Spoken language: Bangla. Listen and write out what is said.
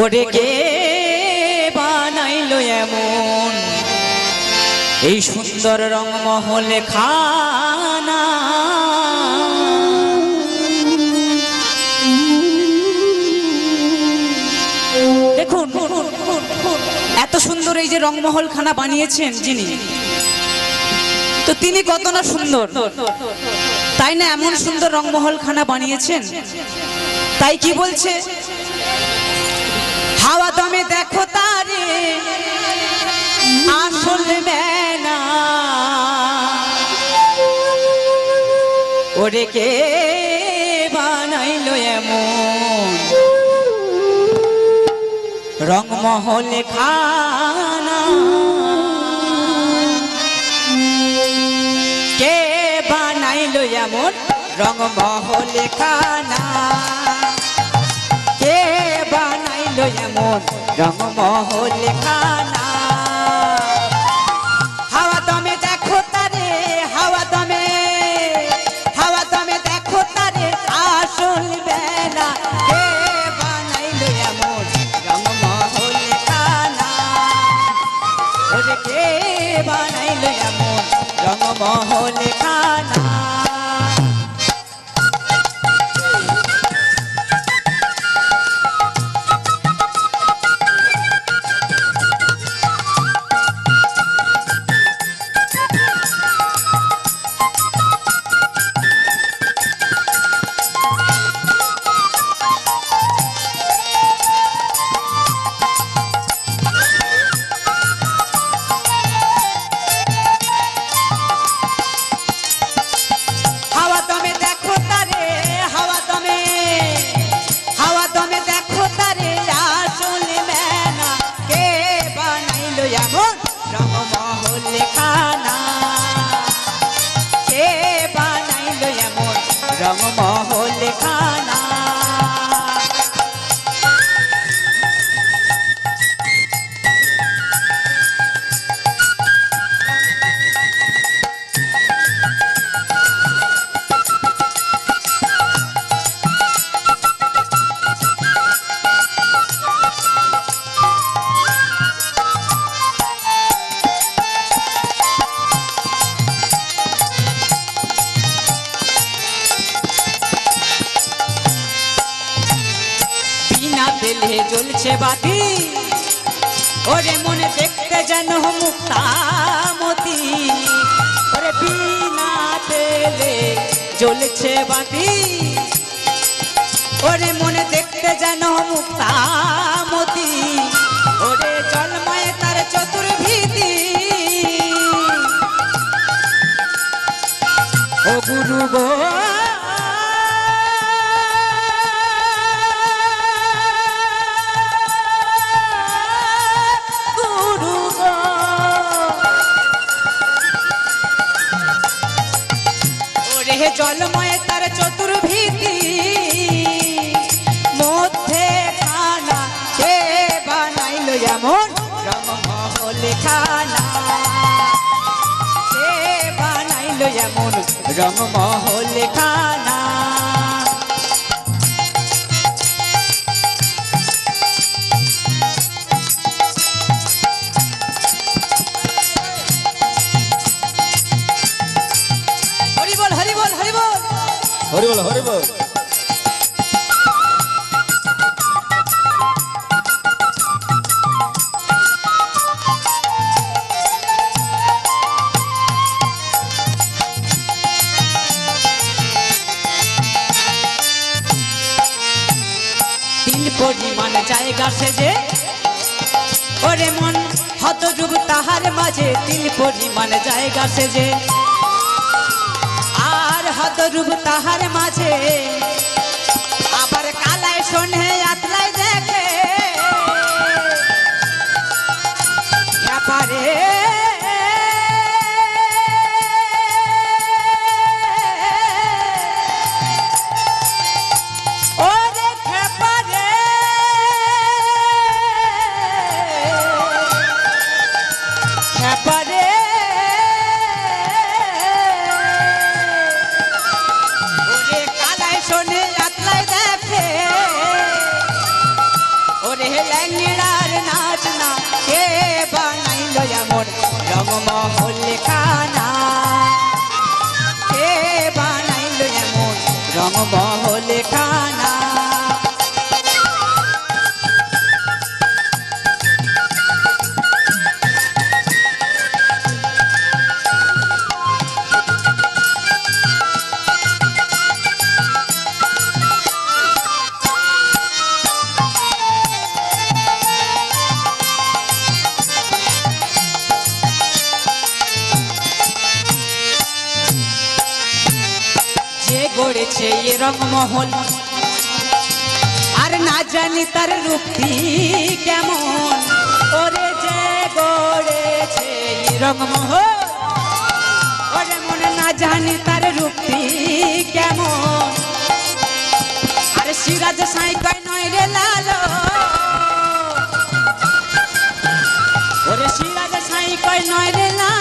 ওরে বানাইলো এমন। এই সুন্দর রংমহলে খানা। দেখুন, এত সুন্দর এই যে রংমহল খানা বানিয়েছেন যিনি। তো তিনি কত না সুন্দর। তাই না এমন সুন্দর রংমহল খানা বানিয়েছেন? তাই কি বলছে? হাওয়া দমে দেখো তারে। আসল বেনা ওরে কে বানাইলো এমন? রংমহলে খানা। কে বানাইলো এমন? রংমহলে খানা। কে বানাইলো এমন। রংমহল খানা এমন রংমহল খানা তেলে জ্বলছে বাতি। ওরে মনে দেখতে যেন মুক্তামতি। ওরে বিনা তেলে জ্বলছে বাতি। ওরে মনে দেখতে যেন মুক্তামতি। ওরে জলময় তার চতুর্ভীতি। ও গুরু গো ওরে জলময় তার চতুর্ভীতি। মধ্যে খানা সে বানাইল এমন রংমহল খানা। সে বানাইল এমন রংমহল খানা। বল, হরি বল। পরিমাণ জায়গা সেজে, ওরে মন হত যুগ তাহার মাঝে। তিন পরিমাণ জায়গা সেজে যুগ তাহার মাঝে। আবার কালায় শোনে た গড়েছে এ রংমহল। আর না জানি তার রূপটি কেমন। ওরে যে গড়েছে এ রংমহল, ওরে মনে না জানি তার রূপটি কেমন। আরে সিরাজ সাই কয় নয় রে লালো। ওরে সিরাজ সাই কয় নয় রে লালো।